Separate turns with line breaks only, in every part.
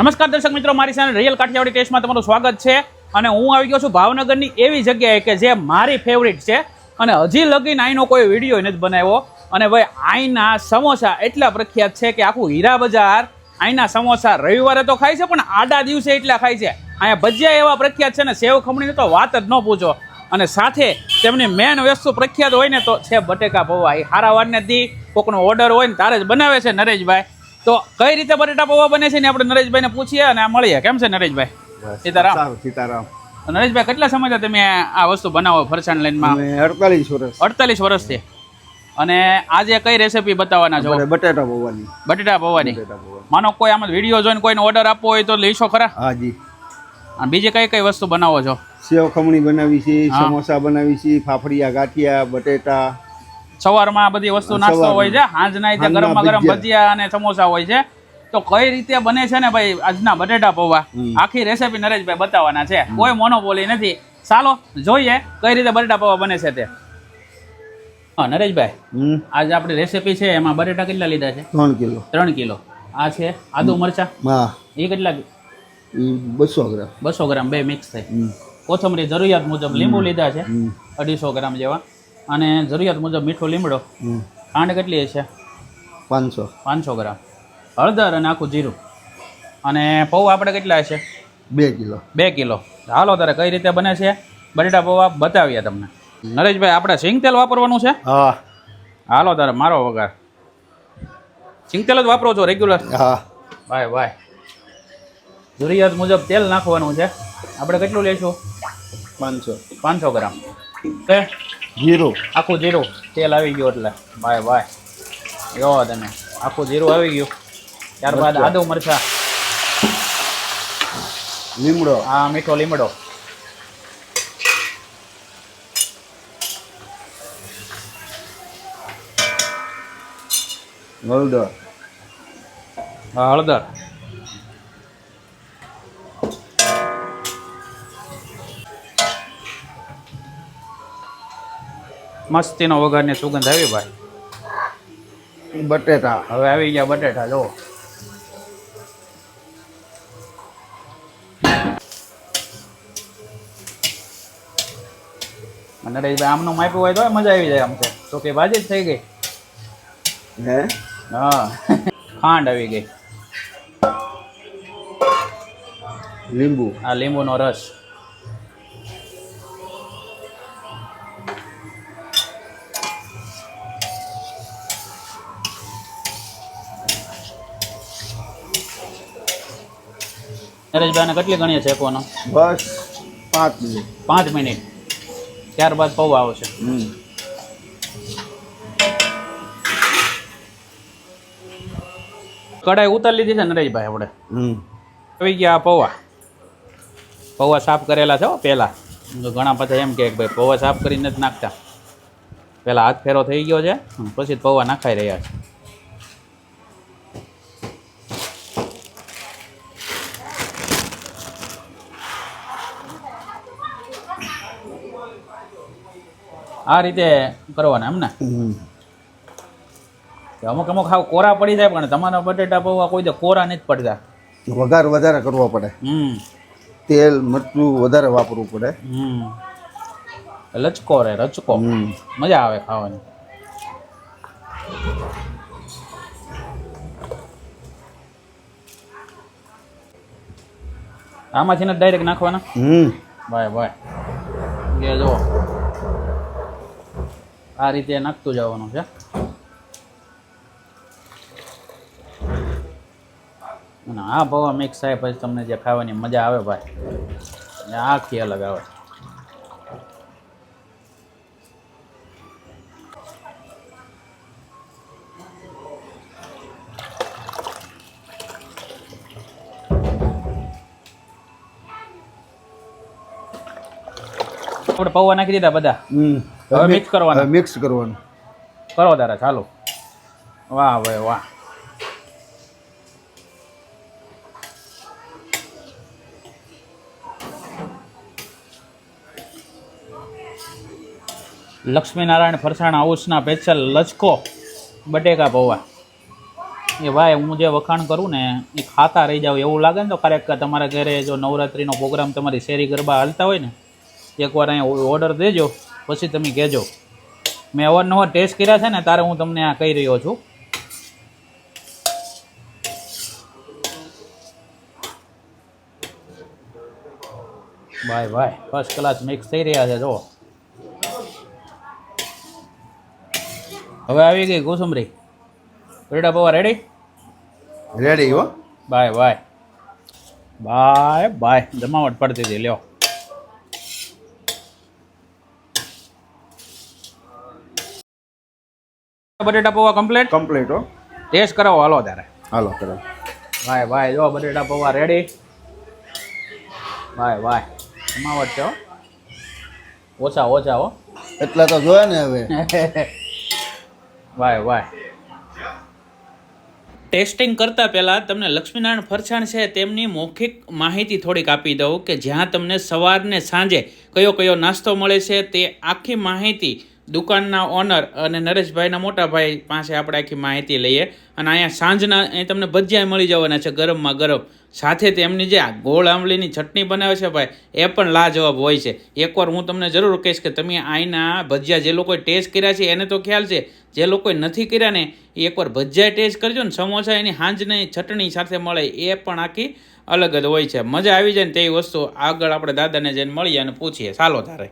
નમસ્કાર દર્શક મિત્રો, મારી સાથે રિયલ કાઠિયાવાડી ટેસ્ટમાં તમારું સ્વાગત છે. અને હું આવી ગયો છું ભાવનગરની એવી જગ્યાએ કે જે મારી ફેવરિટ છે. અને હજી લગીન અહીંનો કોઈ વીડિયો નથી બનાવ્યો. અને ભાઈ અહીંના સમોસા એટલા પ્રખ્યાત છે કે આખું હીરા બજાર અહીંના સમોસા રવિવારે તો ખાય છે, પણ આડા દિવસે એટલા ખાય છે. અહીંયા ભજીયા એવા પ્રખ્યાત છે ને, સેવ ખમણીની તો વાત જ ન પૂછો. અને સાથે તેમની મેન વસ્તુ પ્રખ્યાત હોય ને તો છે બટેકા પૌવા. એ હારા વારને દી કોકનો ઓર્ડર હોય ને તારે જ બનાવે છે નરેશભાઈ. તો કઈ રીતે બટેટા પૌવા બને છે ને આપણે નરેશભાઈને પૂછીએ અને મળીએ. કેમ છે નરેશભાઈ? સીતારામ.
સીતારામ.
નરેશભાઈ કેટલા સમયથી તમે આ વસ્તુ બનાવો ફરસાણ લાઈનમાં?
અડતાલીસ વર્ષ.
અડતાલીસ વર્ષથી. અને આજે કઈ રેસીપી બતાવવાના છો?
બટેટા પૌવાની.
બટેટા પૌવાની. માનો કોઈ આમાં વીડિયો જોઈને કોઈને ઓર્ડર આપવો હોય તો લઈશો ખરા?
હાજી
અને બીજી કઈ કઈ વસ્તુ બનાવો છો?
સેવ ખમણી બનાવી છે સમોસા બનાવી છે ફાફડિયા ગાંઠિયા બટેટા
સવારમાં આ બધી વસ્તુ નાસ્તો હોય છે સાંજના રીતે
હાંજના
ગરમ
ભજીયા.
અને સમોસા હોય છે. તો કઈ રીતે બને છે ને ભાઈ આજના બટેટા પૌવા? આખી રેસીપી નરેશભાઈ બતાવવાના છે. કોઈ મોનોપોલી નથી. ચાલો જોઈએ કઈ રીતે બટેટા પૌવા બને છે તે. હા નરેશભાઈ આજ આપણી રેસીપી છે એમાં બટેટા કેટલા લીધા છે?
ત્રણ કિલો.
ત્રણ કિલો. આ છે આદુ મરચા?
હા.
એ કેટલા?
બસો ગ્રામ.
બસો ગ્રામ બે મિક્સ થાય કોથમરી જરૂરિયાત મુજબ લીંબુ લીધા છે. અઢીસો ગ્રામ જેવા. અને જરૂરિયાત મુજબ મીઠો લીમડો. ખાંડ કેટલી છે
પાંચસો.
પાંચસો ગ્રામ. હળદર અને આખું જીરું. અને પૌવા આપણે કેટલા છે
બે કિલો.
બે કિલો. હાલો તારે કઈ રીતે બને છે? બટેટા પૌવા બતાવીએ તમને. નરેશભાઈ આપણે સિંગ તેલ વાપરવાનું છે?
હા.
હાલો તારે મારો વગાર સિંગ તેલ જ વાપરો છો રેગ્યુલર
હા.
બાય બાય જરૂરિયાત મુજબ તેલ નાખવાનું છે. આપણે કેટલું લઈશું
પાંચસો.
પાંચસો ગ્રામ. તે
જીરું.
આખું જીરું. તેલ આવી ગયું એટલે. બાય બાય જો તમે. આખું જીરું આવી ગયું. ત્યારબાદ આદુ મરચા.
લીમડો.
આ મીઠો લીમડો.
હળદર.
હા હળદર. મસ્તીનો વઘારની સુગંધ આવી ભાઈ.
બટેટા.
હવે આવી ગયા બટેટા જો. નરેશભાઈ આમનું માપ્યું હોય તો મજા આવી જાય આમ છે તો કે ભાજી જ થઈ ગઈ?
હે?
હા. ખાંડ આવી ગઈ.
લીંબુ.
આ લીંબુનો રસ. નરેશભાઈને કેટલી ગણીએ શેકવાનો
બસ પાંચ મિનિટ.
પાંચ મિનિટ. ત્યારબાદ પૌવા આવશે. કઢાઈ ઉતારી લીધી છે નરેશભાઈ આપણે. આવી ગયા પૌવા. પૌવા સાફ કરેલા છે હો પહેલાં. ઘણા બધા એમ કે ભાઈ પૌવા સાફ કરીને જ નાખતા. પહેલાં હાથ ફેરો થઈ ગયો છે પછી પૌવા નાખાઈ રહ્યા છે. આ રીતે કરવાના એમ ને? અમુક અમુક હાવ કોરા પડી જાય પણ તમારા બટેટા પૌવા કોઈ દે કોરા નથી પડતા.
વઘાર વધારે કરવો પડે.
હમ.
તેલ મરચું વધારે વાપરવું પડે.
હમ. લચકો રે રચકો. મજા આવે ખાવાની. આમાંથી ને ડાયરેક્ટ નાખવાના?
હમ.
બાય બાય જો આ રીતે નાખતું જવાનું છે. અને આ પૌવા મિક્સ થાય પછી તમને જે ખાવાની મજા આવે ભાઈ. આખી અલગ આવે. આપણે પૌવા નાખી દીધા બધા?
હમ.
હવે મિક્સ કરવાના.
મિક્સ કરવાનું.
કરો તારા ચાલો. વાહ ભાઈ વાહ. લક્ષ્મીનારાયણ ફરસાણ હાઉસના સ્પેશિયલ લચકો બટેકા પૌવા. એ ભાઈ હું જે વખાણ કરું ને એ ખાતા રહી જાવ. એવું લાગે ને તો ખરેખર તમારા ઘરે જો નવરાત્રિનો પ્રોગ્રામ તમારી શેરી ગરબા હાલતા હોય ને એકવાર અહીંયા ઓર્ડર દેજો. પછી તમે કહેજો. મેં અવારનવાર ટેસ્ટ કર્યા છે ને તારે હું તમને આ કહી રહ્યો છું. ભાઈ ભાઈ ફર્સ્ટ ક્લાસ મિક્સ થઈ રહ્યા છે જો હવે આવી ગઈ કોસુંબરી. પેડા પવા રેડી
રેડી હો.
બાય બાય બાય બાય જમાવટ પડતી હતી લ્યો. બટેટા પૌવા કમ્પ્લીટ
કમ્પ્લીટ હો.
ટેસ્ટ કરાવો હાલો ત્યારે.
હાલો કરો.
ભાઈ ભાઈ જો બટેટા પૌવા રેડી ભાઈ ભાઈ જમાવટ છે ઓછા ઓછા હો.
એટલા તો જોયા ને હવે.
વાય વાય ટેસ્ટિંગ કરતા પહેલાં તમને લક્ષ્મીનારાયણ ફરસાણ છે તેમની મૌખિક માહિતી થોડીક આપી દઉં કે જ્યાં તમને સવારને સાંજે કયો કયો નાસ્તો મળે છે તે આખી માહિતી દુકાનના ઓનર અને નરેશભાઈના મોટા ભાઈ પાસે આપણે આખી માહિતી લઈએ. અને અહીંયા સાંજના અહીં તમને ભજીયા મળી જવાના છે ગરમમાં ગરમ. સાથે તેમની જે આ ગોળ આંબલીની ચટણી બનાવે છે ભાઈ, એ પણ લાજવાબ હોય છે. એકવાર હું તમને જરૂર કહીશ કે તમે અહીંના ભજીયા જે લોકોએ ટેસ્ટ કર્યા છે, એને તો ખ્યાલ છે. જે લોકોએ નથી કર્યા ને, એ એકવાર ભજીયા ટેસ્ટ કરજો ને, સમોસા એની સાંજની ચટણી સાથે મળે, એ પણ આખી અલગ જ હોય છે. મજા આવી જાય ને તેવી વસ્તુ આગળ આપણે દાદાને જઈને મળીએ અને પૂછીએ. ચાલો તારે.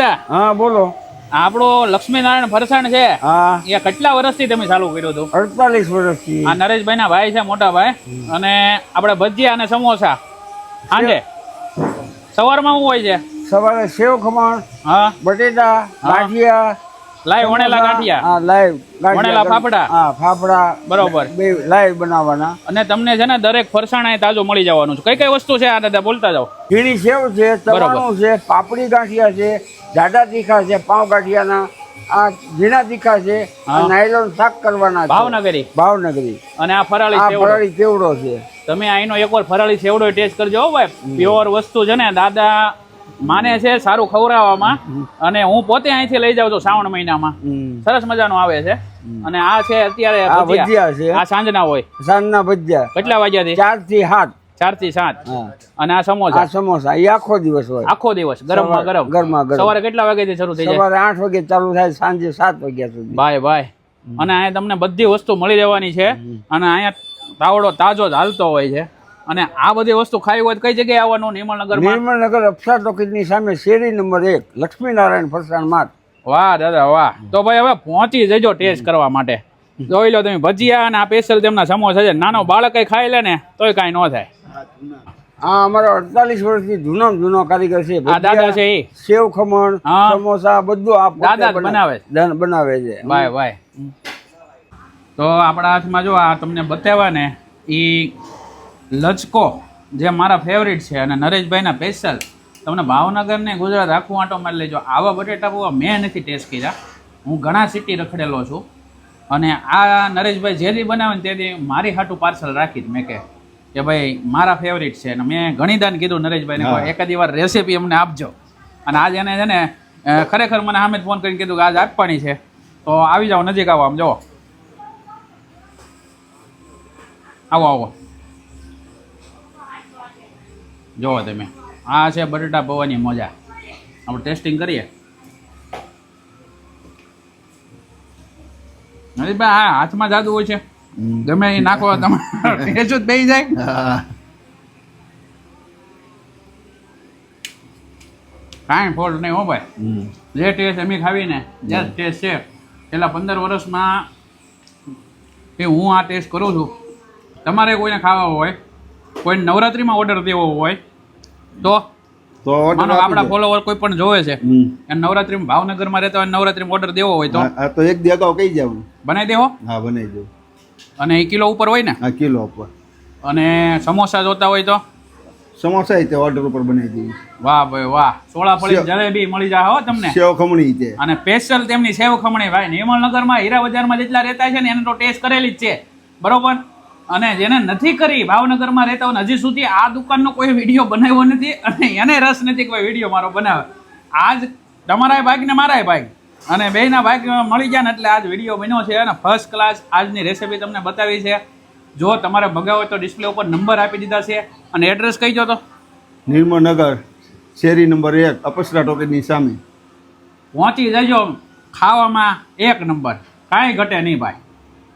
હા બોલો.
આપણો લક્ષ્મીનારાયણ ફરસાણ છે.
હા.
એ કેટલા વર્ષથી તમે ચાલુ કર્યું હતું?
અડતાલીસ વર્ષથી.
આ નરેશભાઈના ભાઈ છે મોટા ભાઈ. અને આપણે ભજીયા અને સમોસા. હાંડે. સવારમાં શું હોય છે?
સવારે સેવ ખમણ
હા.
બટેટા ગાંઠિયા
લાઈવ વણેલા ગાંઠિયા?
હા લાઈવ
વણેલા ફાફડા.
હા ફાફડા
બરોબર.
બે લાઈવ બનાવવાના.
અને તમને છે ને દરેક ફરસાણ તાજો તાજું મળી જવાનું છે. કઈ કઈ વસ્તુ છે આ દાદા? બોલતા જાઓ.
ઝીણી સેવ છે તવાણું છે પાપડી ગાંઠિયા છે જાડા તીખા છે પાવ ગાંઠિયાના. આ ઝીણા તીખા છે. નાયલોન શાક કરવાના
ભાવનગરી?
ભાવનગરી.
અને આ ફરાળી સેવડો.
ફરાળી કેવડો છે.
તમે અહીંનો એકવાર ફરાળી સેવડો ટેસ્ટ કરજો ભાઈ. પ્યોર વસ્તુ છે ને દાદા માને છે સારું ખવડાવવામાં અને હું પોતે અહીંથી લઈ જાઉં છું શ્રાવણ મહિનામાં. સરસ મજાનું આવે છે. અને આ છે અત્યારે
આ
ભજીયા.
છે.
આ સાંજના હોય.
સાંજના ભજીયા.
કેટલા વાગ્યાથી
ચારથી સાત.
ચારથી સાત. અને આ સમોસા?
આ સમોસા. એ આખો દિવસ હોય.
આખો દિવસ. ગરમમાં ગરમ.
ગરમા ગરમ.
સવારે કેટલા વાગ્યાથી શરૂ થઈ જાય?
સવારે આઠ વાગે ચાલુ થાય સાંજે સાત વાગ્યા સુધી.
ભાઈ ભાઈ. અને અહીંયા તમને બધી વસ્તુ મળી રહેવાની છે. અને અહીંયા તાવડો તાજો જ હાલતો હોય છે. અને આ બધી વસ્તુ ખાવી હોય તો કઈ જગ્યાએ આવવાનું? નિર્મળનગર
નિર્મળનગર અપ્સા ટોકીજની સામે શેરી નંબર એક લક્ષ્મીનારાયણ ફરસાણ માર્ગ.
વાહ દાદા વાહ. તો ભાઈ હવે પહોંચી જજો ટેસ્ટ કરવા માટે. જોઈ લો તમે ભજીયા અને આ સ્પેશિયલ તેમના સમોસા છે. નાનો બાળક કઈ ખાઈ લે ને તોય કાંઈ ન થાય.
આ અમારો અડતાલીસ વર્ષથી જૂનો જૂનો કારીગર છે.
આ દાદા છે એ.
સેવ ખમણ. સમોસા બધું આ
દાદા બનાવે. છે.
બનાવે છે.
ભાઈ ભાઈ તો આપણા હાથમાં જો આ તમને બતાવ્યા ને એ લચકો જે મારા ફેવરિટ છે અને નરેશભાઈના સ્પેશિયલ તમને ભાવનગરને ગુજરાત આખું આંટો મારી લેજો. આવા બટેટા પૌવા મેં નથી ટેસ્ટ કર્યા. હું ઘણા સિટી રખડેલો છું. અને આ નરેશભાઈ જે દી બનાવે ને તેથી મારી હાટું પાર્સલ રાખી જ મેં કે કે ભાઈ મારા ફેવરિટ છે. અને મેં ઘણી દાન કીધું નરેશભાઈને. એકાદી વાર રેસીપી અમને આપજો. અને આજ એને છે ને ખરેખર મને સામે ફોન કરીને કીધું કે આજ આપવાની છે. તો આવી જાઓ નજીક આવો આમ જુઓ. આવો આવો. જુઓ તમે. આ છે બટેટા પૌવાની મજા. આપણે ટેસ્ટિંગ કરીએ. નરેશભાઈ આ હાથમાં જાદુ હોય છે. ગમે એ નાખો તમે ટેસ્ટ જ બેસી જાય. કાંઈ ફોલ્ટ નહીં હો ભાઈ. જે ટેસ્ટ અમે ખાવીને જે ટેસ્ટ છે છેલ્લા પંદર વર્ષમાં એ હું આ ટેસ્ટ કરું છું. તમારે કોઈને ખાવા હોય? કોઈ નવરાત્રીમાં ઓર્ડર દેવો હોય તો
તો
માનો આપણા ફોલોવર કોઈ પણ જોવે છે. અને નવરાત્રિમાં ભાવનગરમાં રહેતા હોય નવરાત્રીમાં ઓર્ડર દેવો હોય તો?
હા, આ તો એક દી અગાઉ કહી જાવ
બનાવી દેવો?
હા બનાવી દઉં
અને એ કિલો ઉપર હોય ને?
હા કિલો ઉપર.
અને સમોસા જોતા હોય તો?
સમોસા તે ઓર્ડર ઉપર બનાવી દઈએ
વાહ ભાઈ વાહ સોળા
ફળી.
જલેબી મળી જાય હો તમને.
સેવ ખમણી છે.
અને સ્પેશિયલ તેમની સેવ ખમણી ભાઈ નિર્મળનગરમાં હીરા બજારમાં જેટલા રહેતા છે ને એનો તો ટેસ્ટ કરેલી જ છે. બરોબર? અને જેને નથી કરી ભાવનગરમાં રહેતા હોય હજી સુધી આ દુકાનનો કોઈ વીડિયો બનાવ્યો નથી અને એને રસ નથી કોઈ વીડિયો મારો બનાવે. આજ તમારાય બાઈક ને મારાય ભાઈ અને બેયના ભાગ મળી ગયા ને એટલે આજ વીડિયો બન્યો છે અને ફર્સ્ટ ક્લાસ આજની રેસીપી તમને બતાવી છે. જો તમારે મગાવો હોય તો ડિસ્પ્લે ઉપર નંબર આપી દીધા છે. અને એડ્રેસ કહી દો તો?
નિર્મળનગર શેરી નંબર એક અપસરા ટોકીની સામે.
પહોંચી જજો. ખાવામાં એક નંબર કાંઈ ઘટે નહીં ભાઈ.